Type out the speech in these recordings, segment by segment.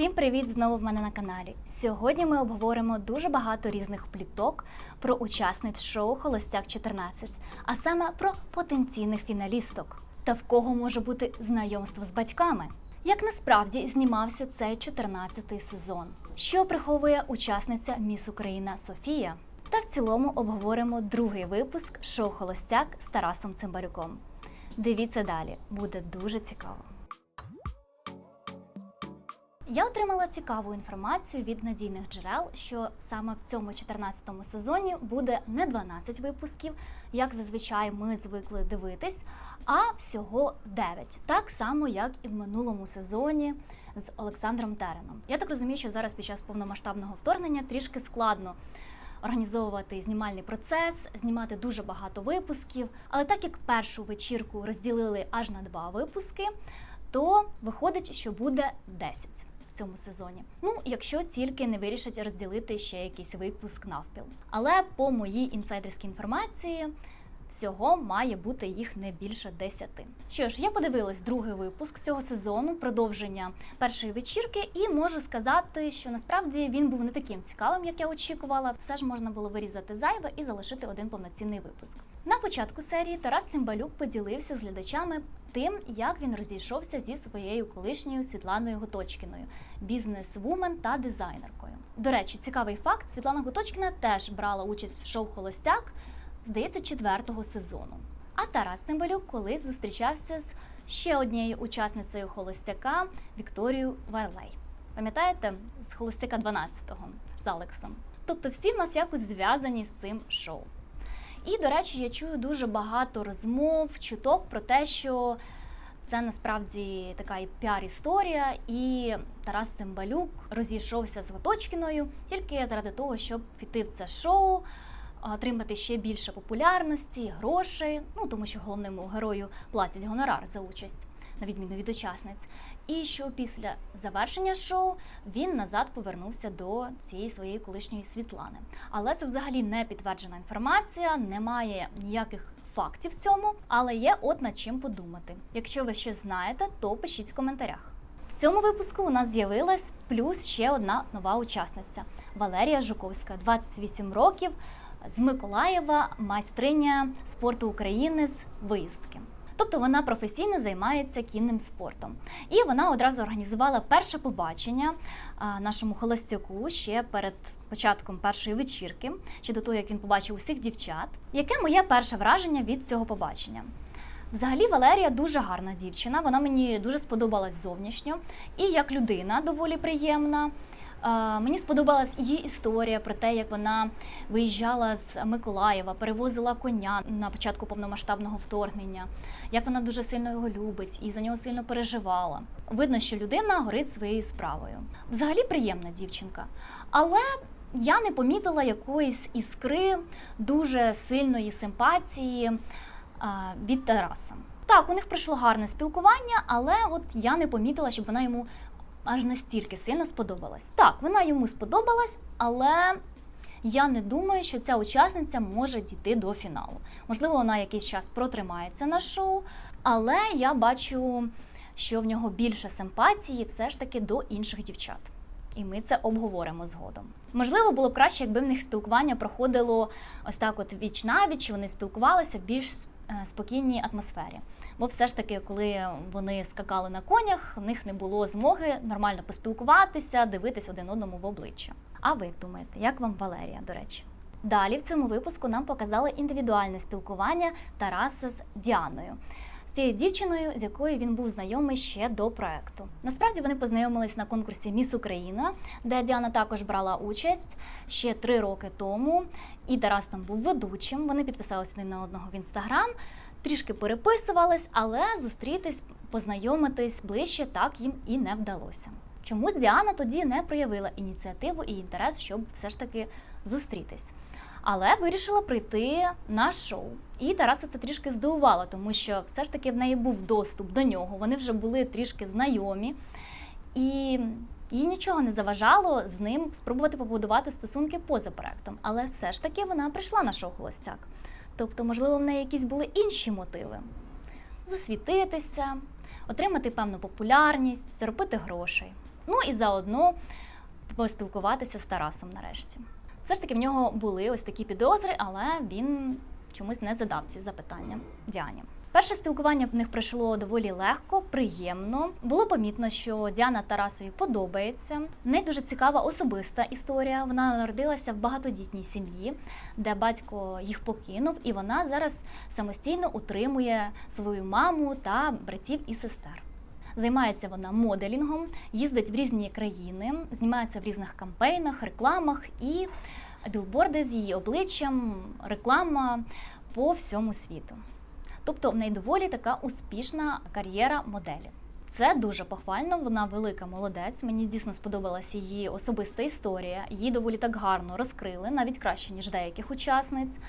Всім привіт знову в мене на каналі. Сьогодні ми обговоримо дуже багато різних пліток про учасниць шоу Холостяк 14, а саме про потенційних фіналісток та в кого може бути знайомство з батьками. Як насправді знімався цей 14-й сезон, що приховує учасниця Міс Україна Софія. Та в цілому обговоримо другий випуск шоу Холостяк з Тарасом Цимбалюком. Дивіться далі, буде дуже цікаво. Я отримала цікаву інформацію від надійних джерел, що саме в цьому 14-му сезоні буде не 12 випусків, як зазвичай ми звикли дивитись, а всього 9. Так само, як і в минулому сезоні з Олександром Тереном. Я так розумію, що зараз під час повномасштабного вторгнення трішки складно організовувати знімальний процес, знімати дуже багато випусків. Але так як першу вечірку розділили аж на два випуски, то виходить, що буде 10 в цьому сезоні. Ну, якщо тільки не вирішать розділити ще якийсь випуск навпіл. Але по моїй інсайдерській інформації. Всього має бути їх не більше 10. Що ж, я подивилась другий випуск цього сезону, продовження першої вечірки, і можу сказати, що насправді він був не таким цікавим, як я очікувала. Все ж можна було вирізати зайве і залишити один повноцінний випуск. На початку серії Тарас Цимбалюк поділився з глядачами тим, як він розійшовся зі своєю колишньою Світланою Готочкіною, бізнес-вумен та дизайнеркою. До речі, цікавий факт: Світлана Готочкіна теж брала участь в шоу Холостяк здається, четвертого сезону. А Тарас Цимбалюк колись зустрічався з ще однією учасницею холостяка Вікторією Варлей. Пам'ятаєте, з холостяка 12-го з Алексом. Тобто всі в нас якось зв'язані з цим шоу. І, до речі, я чую дуже багато розмов, чуток про те, що це насправді така і піар-історія, і Тарас Цимбалюк розійшовся з Готочкіною тільки заради того, щоб піти в це шоу отримати ще більше популярності, грошей, ну тому що головному герою платять гонорар за участь, на відміну від учасниць. І що після завершення шоу він назад повернувся до цієї своєї колишньої Світлани. Але це взагалі не підтверджена інформація, немає ніяких фактів в цьому, але є от над чим подумати. Якщо ви щось знаєте, то пишіть в коментарях. В цьому випуску у нас з'явилась плюс ще одна нова учасниця Валерія Жуковська, 28 років з Миколаєва, майстриня спорту України з виїздки. Тобто вона професійно займається кінним спортом. І вона одразу організувала перше побачення нашому холостяку ще перед початком першої вечірки, ще до того, як він побачив усіх дівчат. Яке моє перше враження від цього побачення? Взагалі, Валерія дуже гарна дівчина. Вона мені дуже сподобалась зовнішньо і як людина доволі приємна. Мені сподобалась її історія про те, як вона виїжджала з Миколаєва, перевозила коня на початку повномасштабного вторгнення, як вона дуже сильно його любить і за нього сильно переживала. Видно, що людина горить своєю справою. Взагалі приємна дівчинка. Але я не помітила якоїсь іскри дуже сильної симпатії від Тараса. Так, у них пройшло гарне спілкування, але от я не помітила, щоб вона йому аж настільки сильно сподобалась. Так, вона йому сподобалась, але я не думаю, що ця учасниця може дійти до фіналу. Можливо, вона якийсь час протримається на шоу, але я бачу, що в нього більше симпатії все ж таки до інших дівчат. І ми це обговоримо згодом. Можливо, було б краще, якби в них спілкування проходило ось так: от віч на віч, вони спілкувалися в більш Е, спокійній атмосфері. Бо все ж таки, коли вони скакали на конях, в них не було змоги нормально поспілкуватися, дивитись один одному в обличчя. А ви думаєте, як вам Валерія, до речі? Далі в цьому випуску нам показали індивідуальне спілкування Тараса з Діаною. З цією дівчиною, з якою він був знайомий ще до проекту. Насправді вони познайомились на конкурсі Міс Україна, де Діана також брала участь ще три роки тому. І Тарас там був ведучим. Вони підписалися один на одного в інстаграм, трішки переписувались, але зустрітись, познайомитись ближче так їм і не вдалося. Чомусь Діана тоді не проявила ініціативу і інтерес, щоб все ж таки зустрітись але вирішила прийти на шоу. І Тараса це трішки здивувало, тому що все ж таки в неї був доступ до нього. Вони вже були трішки знайомі, і їй нічого не заважало з ним спробувати побудувати стосунки поза проектом. Але все ж таки вона прийшла на шоу Холостяк. Тобто, можливо, в неї якісь були інші мотиви: засвітитися, отримати певну популярність, заробити грошей. Ну і заодно поспілкуватися з Тарасом нарешті. Все ж таки в нього були ось такі підозри, але він чомусь не задав ці запитання Діані. Перше спілкування в них пройшло доволі легко, приємно. Було помітно, що Діана Тарасові подобається. В неї дуже цікава особиста історія. Вона народилася в багатодітній сім'ї, де батько їх покинув, і вона зараз самостійно утримує свою маму та братів і сестер. Займається вона моделінгом, їздить в різні країни, знімається в різних кампейнах, рекламах і білборди з її обличчям, реклама по всьому світу. Тобто в неї доволі така успішна кар'єра моделі. Це дуже похвально. Вона велика молодець. Мені дійсно сподобалася її особиста історія. Її доволі так гарно розкрили, навіть краще ніж деяких учасниць.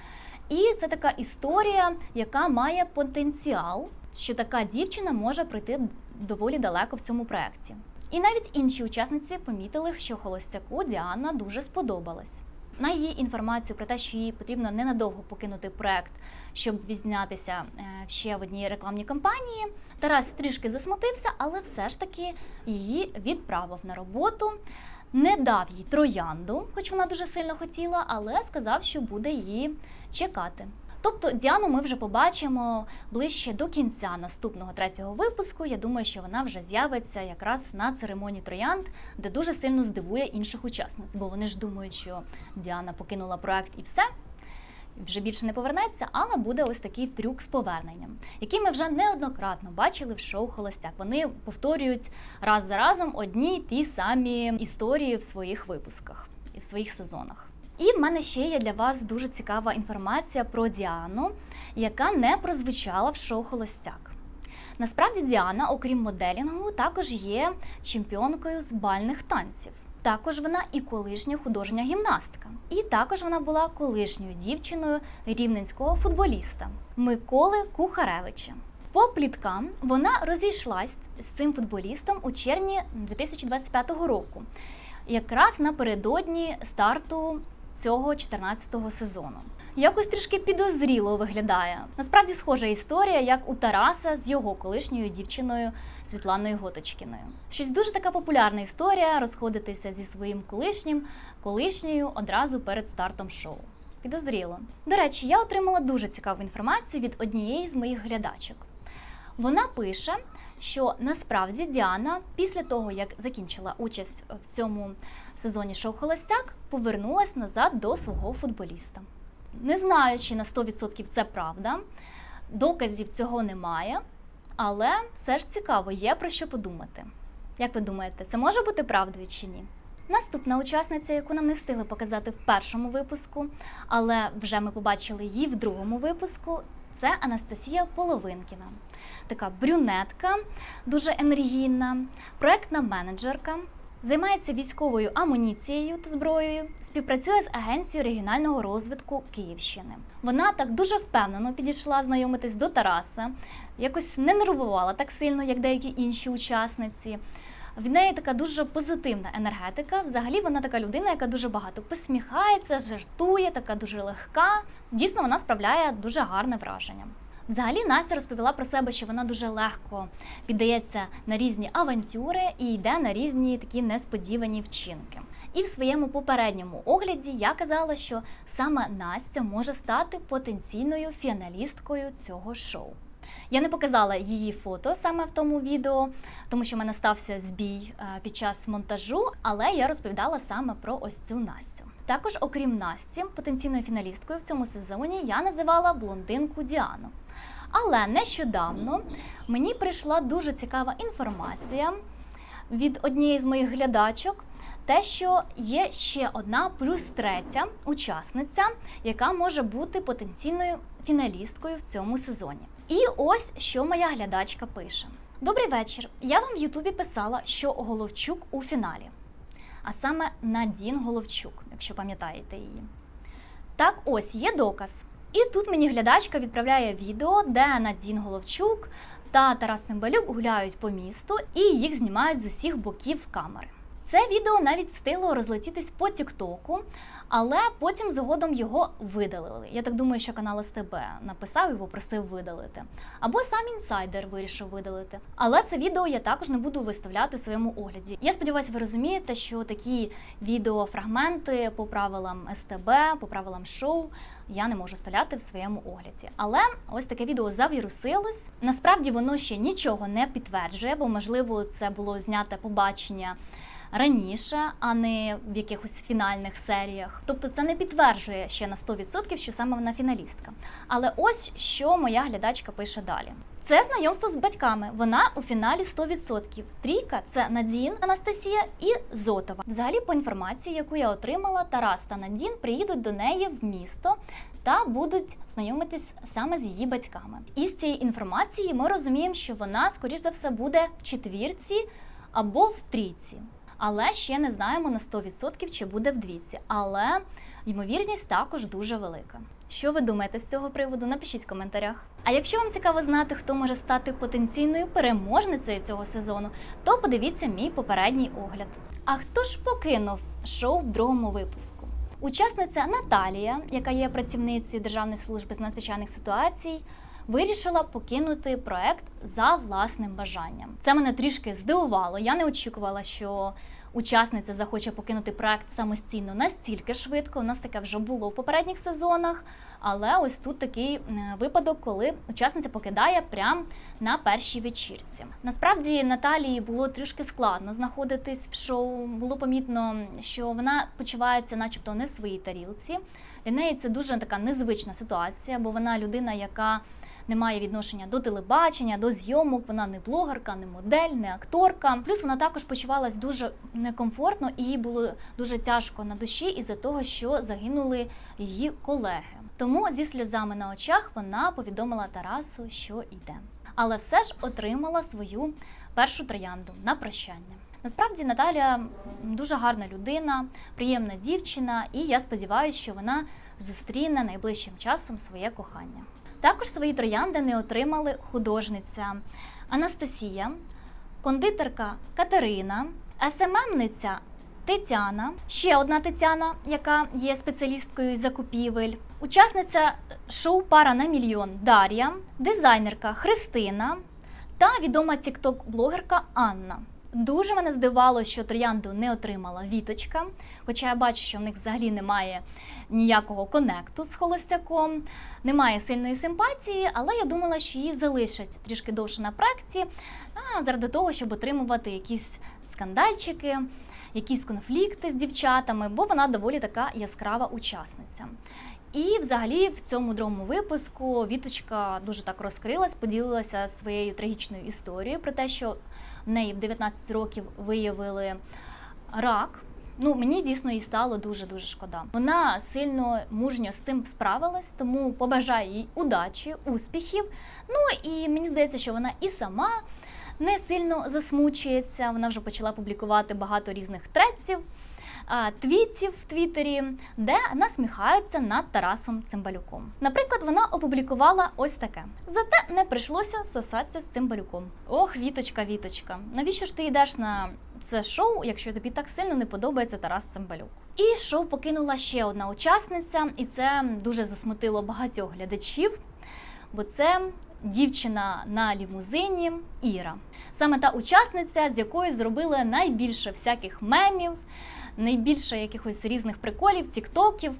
І це така історія, яка має потенціал, що така дівчина може прийти доволі далеко в цьому проєкті. І навіть інші учасниці помітили, що холостяку Діана дуже сподобалась. На її інформацію про те, що їй потрібно ненадовго покинути проект, щоб відзнятися е, ще в одній рекламній кампанії. Тарас трішки засмутився, але все ж таки її відправив на роботу. Не дав їй троянду, хоч вона дуже сильно хотіла, але сказав, що буде її чекати. Тобто Діану ми вже побачимо ближче до кінця наступного третього випуску. Я думаю, що вона вже з'явиться якраз на церемонії троянд, де дуже сильно здивує інших учасниць, бо вони ж думають, що Діана покинула проект і все. Вже більше не повернеться, але буде ось такий трюк з поверненням, який ми вже неоднократно бачили в шоу Холостяк. Вони повторюють раз за разом одні й ті самі історії в своїх випусках і в своїх сезонах. І в мене ще є для вас дуже цікава інформація про Діану, яка не прозвучала в шоу Холостяк. Насправді Діана, окрім моделінгу, також є чемпіонкою з бальних танців. Також вона і колишня художня гімнастка. І також вона була колишньою дівчиною рівненського футболіста Миколи Кухаревича. По пліткам вона розійшлась з цим футболістом у червні 2025 року, якраз напередодні старту цього 14-го сезону. Якось трішки підозріло виглядає. Насправді схожа історія, як у Тараса з його колишньою дівчиною Світланою Готочкіною. Щось дуже така популярна історія розходитися зі своїм колишнім, колишньою одразу перед стартом шоу. Підозріло. До речі, я отримала дуже цікаву інформацію від однієї з моїх глядачок. Вона пише, що насправді Діана після того, як закінчила участь в цьому сезоні шоу Холостяк, повернулась назад до свого футболіста. Не знаю, чи на 100% це правда, доказів цього немає, але все ж цікаво, є про що подумати. Як ви думаєте, це може бути правдою чи ні? Наступна учасниця, яку нам не встигли показати в першому випуску, але вже ми побачили її в другому випуску, це Анастасія Половинкіна. Така брюнетка, дуже енергійна, проектна менеджерка, займається військовою амуніцією та зброєю, співпрацює з агенцією регіонального розвитку Київщини. Вона так дуже впевнено підійшла знайомитись до Тараса, якось не нервувала так сильно, як деякі інші учасниці. В неї така дуже позитивна енергетика. Взагалі вона така людина, яка дуже багато посміхається, жартує, така дуже легка. Дійсно, вона справляє дуже гарне враження. Взагалі Настя розповіла про себе, що вона дуже легко піддається на різні авантюри і йде на різні такі несподівані вчинки. І в своєму попередньому огляді я казала, що саме Настя може стати потенційною фіналісткою цього шоу. Я не показала її фото саме в тому відео, тому що в мене стався збій е, під час монтажу, але я розповідала саме про ось цю Настю. Також, окрім Насті, потенційною фіналісткою в цьому сезоні я називала блондинку Діану. Але нещодавно мені прийшла дуже цікава інформація від однієї з моїх глядачок. Те, що є ще одна плюс третя учасниця, яка може бути потенційною фіналісткою в цьому сезоні. І ось що моя глядачка пише: Добрий вечір. Я вам в Ютубі писала, що Головчук у фіналі, а саме Надін Головчук, якщо пам'ятаєте її. Так, ось є доказ. І тут мені глядачка відправляє відео, де Надін Головчук та Тарас Цимбалюк гуляють по місту і їх знімають з усіх боків камери. Це відео навіть встигло розлетітись по Тіктоку, але потім згодом його видалили. Я так думаю, що канал СТБ написав і попросив видалити. Або сам інсайдер вирішив видалити. Але це відео я також не буду виставляти в своєму огляді. Я сподіваюся, ви розумієте, що такі відеофрагменти по правилам СТБ, по правилам шоу я не можу вставляти в своєму огляді. Але ось таке відео завірусилось. Насправді воно ще нічого не підтверджує, бо можливо це було зняте побачення раніше, а не в якихось фінальних серіях. Тобто це не підтверджує ще на 100%, що саме вона фіналістка. Але ось що моя глядачка пише далі. Це знайомство з батьками. Вона у фіналі 100%. Трійка це Надін Анастасія і Зотова. Взагалі, по інформації, яку я отримала, Тарас та Надін приїдуть до неї в місто та будуть знайомитись саме з її батьками. І з цієї інформації ми розуміємо, що вона, скоріш за все, буде в четвірці або в трійці. Але ще не знаємо на 100% чи буде в двійці. Але ймовірність також дуже велика. Що ви думаєте з цього приводу? Напишіть в коментарях. А якщо вам цікаво знати, хто може стати потенційною переможницею цього сезону, то подивіться мій попередній огляд. А хто ж покинув шоу в другому випуску? Учасниця Наталія, яка є працівницею Державної служби з надзвичайних ситуацій, вирішила покинути проект за власним бажанням. Це мене трішки здивувало. Я не очікувала, що учасниця захоче покинути проект самостійно настільки швидко. У нас таке вже було в попередніх сезонах. Але ось тут такий е, випадок, коли учасниця покидає прямо на першій вечірці. Насправді Наталії було трішки складно знаходитись в шоу. Було помітно, що вона почувається, начебто, не в своїй тарілці. Для неї це дуже така незвична ситуація, бо вона людина, яка не має відношення до телебачення, до зйомок. Вона не блогерка, не модель, не акторка. Плюс вона також почувалась дуже некомфортно і їй було дуже тяжко на душі із-за того, що загинули її колеги. Тому зі сльозами на очах вона повідомила Тарасу, що йде. Але все ж отримала свою першу троянду на прощання. Насправді Наталя дуже гарна людина, приємна дівчина, і я сподіваюся, що вона зустріне найближчим часом своє кохання. Також свої троянди не отримали художниця Анастасія, кондитерка Катерина, СММниця Тетяна, ще одна Тетяна, яка є спеціалісткою закупівель, учасниця шоу Пара на мільйон Дар'я, дизайнерка Христина та відома тікток-блогерка Анна. Дуже мене здивало, що троянду не отримала Віточка, хоча я бачу, що в них взагалі немає ніякого конекту з холостяком, немає сильної симпатії, але я думала, що її залишать трішки довше на проекті, а, заради того, щоб отримувати якісь скандальчики, якісь конфлікти з дівчатами, бо вона доволі така яскрава учасниця. І, взагалі, в цьому другому випуску Віточка дуже так розкрилась, поділилася своєю трагічною історією про те, що в неї в 19 років виявили рак. Ну, мені дійсно їй стало дуже дуже шкода. Вона сильно мужньо з цим справилась, тому побажаю їй удачі, успіхів. Ну і мені здається, що вона і сама не сильно засмучується. Вона вже почала публікувати багато різних треців твітів в Твіттері, де насміхаються над Тарасом Цимбалюком. Наприклад, вона опублікувала ось таке: зате не прийшлося сосатися з Цимбалюком. Ох, віточка, віточка, навіщо ж ти йдеш на це шоу, якщо тобі так сильно не подобається Тарас Цимбалюк? І шоу покинула ще одна учасниця, і це дуже засмутило багатьох глядачів, бо це дівчина на лімузині Іра. Саме та учасниця, з якої зробили найбільше всяких мемів найбільше якихось різних приколів, тіктоків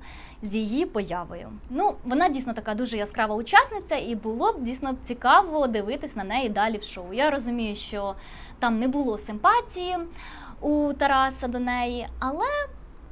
з її появою. Ну, вона дійсно така дуже яскрава учасниця, і було б дійсно цікаво дивитись на неї далі в шоу. Я розумію, що там не було симпатії у Тараса до неї, але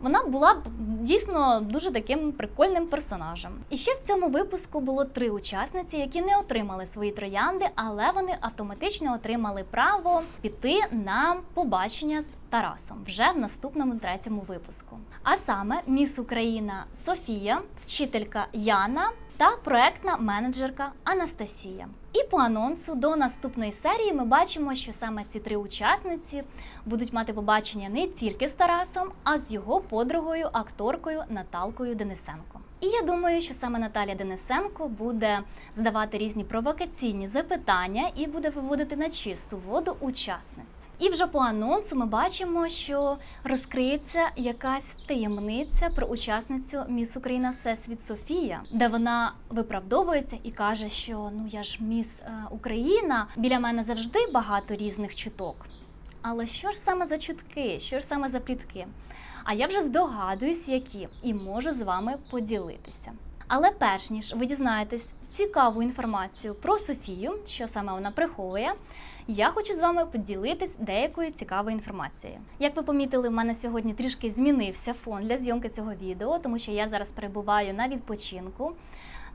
вона була дійсно дуже таким прикольним персонажем. І ще в цьому випуску було три учасниці, які не отримали свої троянди, але вони автоматично отримали право піти на побачення з Тарасом вже в наступному третьому випуску. А саме міс Україна Софія, вчителька Яна та проектна менеджерка Анастасія. І по анонсу до наступної серії ми бачимо, що саме ці три учасниці будуть мати побачення не тільки з Тарасом, а з його подругою, акторкою Наталкою Денисенко. І я думаю, що саме Наталія Денисенко буде задавати різні провокаційні запитання і буде виводити на чисту воду учасниць. І вже по анонсу ми бачимо, що розкриється якась таємниця про учасницю Міс Україна Всесвіт Софія, де вона виправдовується і каже, що ну я ж міс е, Україна, біля мене завжди багато різних чуток. Але що ж саме за чутки, що ж саме за плітки? А я вже здогадуюсь, які, і можу з вами поділитися. Але перш ніж ви дізнаєтесь цікаву інформацію про Софію, що саме вона приховує, я хочу з вами поділитись деякою цікавою інформацією. Як ви помітили, в мене сьогодні трішки змінився фон для зйомки цього відео, тому що я зараз перебуваю на відпочинку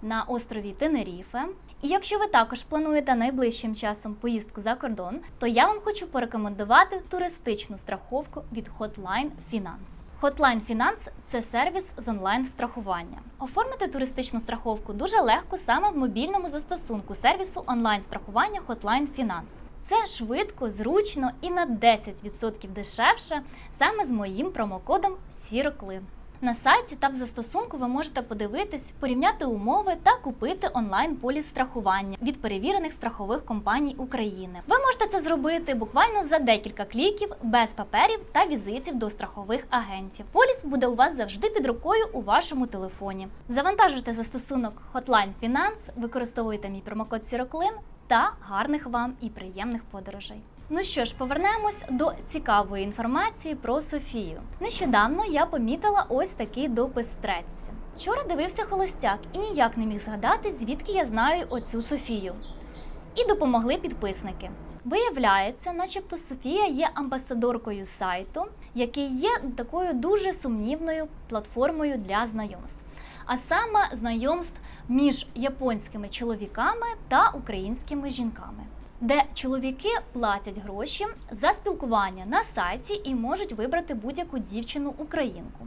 на острові Тенеріфе. І якщо ви також плануєте найближчим часом поїздку за кордон, то я вам хочу порекомендувати туристичну страховку від Hotline Finance. Hotline Finance – це сервіс з онлайн страхування. Оформити туристичну страховку дуже легко саме в мобільному застосунку сервісу онлайн страхування Hotline Finance. Це швидко, зручно і на 10% дешевше саме з моїм промокодом SIROCLIN. На сайті та в застосунку ви можете подивитись, порівняти умови та купити онлайн поліс страхування від перевірених страхових компаній України. Ви можете це зробити буквально за декілька кліків без паперів та візитів до страхових агентів. Поліс буде у вас завжди під рукою у вашому телефоні. Завантажуйте застосунок Hotline Finance, використовуйте мій промокод Сіроклин та гарних вам і приємних подорожей. Ну що ж, повернемось до цікавої інформації про Софію. Нещодавно я помітила ось такий допис треці. Вчора дивився холостяк і ніяк не міг згадати, звідки я знаю оцю Софію. І допомогли підписники. Виявляється, начебто Софія є амбасадоркою сайту, який є такою дуже сумнівною платформою для знайомств. А саме знайомств між японськими чоловіками та українськими жінками де чоловіки платять гроші за спілкування на сайті і можуть вибрати будь-яку дівчину українку.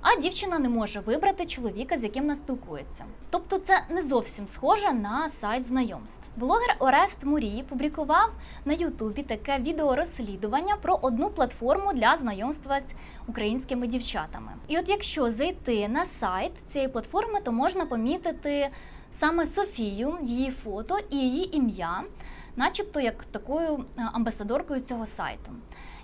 А дівчина не може вибрати чоловіка, з яким вона спілкується. Тобто це не зовсім схоже на сайт знайомств. Блогер Орест Мурій публікував на Ютубі таке відеорозслідування про одну платформу для знайомства з українськими дівчатами. І от якщо зайти на сайт цієї платформи, то можна помітити саме Софію, її фото і її ім'я начебто як такою е, амбасадоркою цього сайту.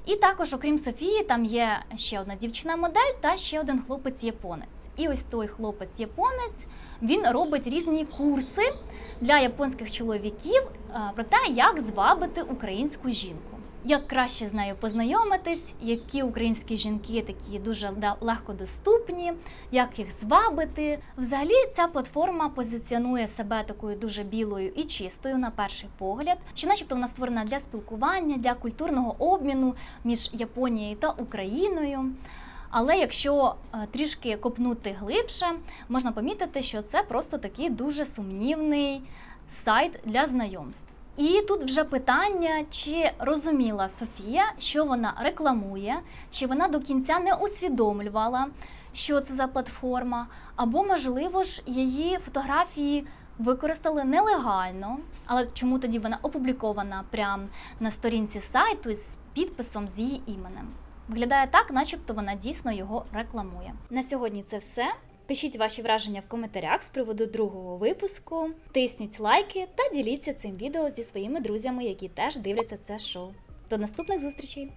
І також, окрім Софії, там є ще одна дівчина-модель та ще один хлопець-японець. І ось той хлопець-японець він робить різні курси для японських чоловіків е, про те, як звабити українську жінку як краще з нею познайомитись, які українські жінки такі дуже легко доступні, як їх звабити. Взагалі, ця платформа позиціонує себе такою дуже білою і чистою на перший погляд, що, начебто, вона створена для спілкування, для культурного обміну між Японією та Україною. Але якщо е, трішки копнути глибше, можна помітити, що це просто такий дуже сумнівний сайт для знайомств. І тут вже питання, чи розуміла Софія, що вона рекламує, чи вона до кінця не усвідомлювала, що це за платформа, або, можливо ж, її фотографії використали нелегально, але чому тоді вона опублікована прямо на сторінці сайту з підписом з її іменем? Виглядає так, начебто вона дійсно його рекламує. На сьогодні це все. Пишіть ваші враження в коментарях з приводу другого випуску. Тисніть лайки та діліться цим відео зі своїми друзями, які теж дивляться це шоу. До наступних зустрічей!